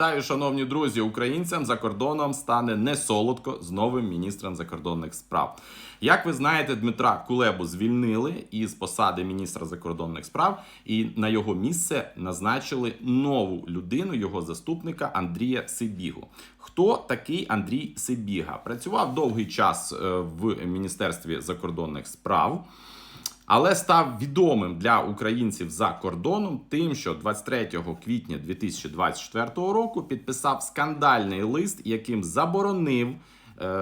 Вітаю, шановні друзі, українцям за кордоном стане не солодко з новим міністром закордонних справ. Як ви знаєте, Дмитра Кулебу звільнили із посади міністра закордонних справ, і на його місце назначили нову людину, його заступника Андрія Сибігу. Хто такий Андрій Сибіга? Працював довгий час е, в міністерстві закордонних справ. Але став відомим для українців за кордоном тим, що 23 квітня 2024 року підписав скандальний лист, яким заборонив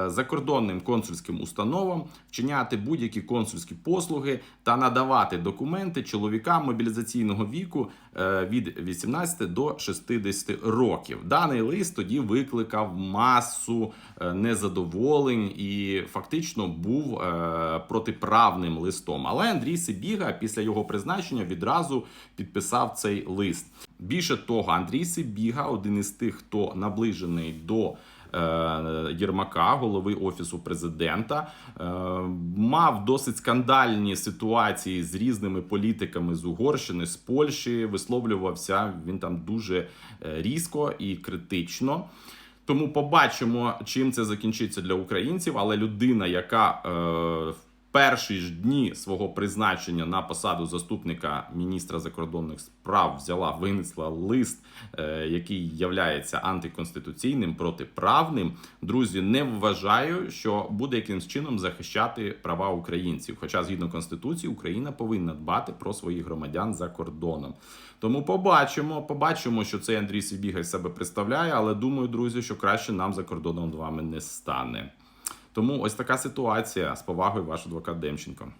закордонним консульським установам вчиняти будь-які консульські послуги та надавати документи чоловікам мобілізаційного віку е, від 18 до 60 років. Даний лист тоді викликав масу е, незадоволень і фактично був е, протиправним листом. Але Андрій Сибіга після його призначення відразу підписав цей лист. Більше того, Андрій Сибіга, один із тих, хто наближений до е, Єрмака, голови офісу президента, е, мав досить скандальні ситуації з різними політиками з Угорщини, з Польщі. Висловлювався він там дуже е, різко і критично. Тому побачимо, чим це закінчиться для українців. Але людина, яка в перші ж дні свого призначення на посаду заступника міністра закордонних справ взяла, винесла лист, е, який являється антиконституційним, протиправним. Друзі, не вважаю, що буде якимсь чином захищати права українців. Хоча, згідно конституції, Україна повинна дбати про своїх громадян за кордоном. Тому побачимо, побачимо, що цей Андрій Сибіга з себе представляє, але думаю, друзі, що краще нам за кордоном з вами не стане. Тому ось така ситуація з повагою, ваш адвокат Демченко.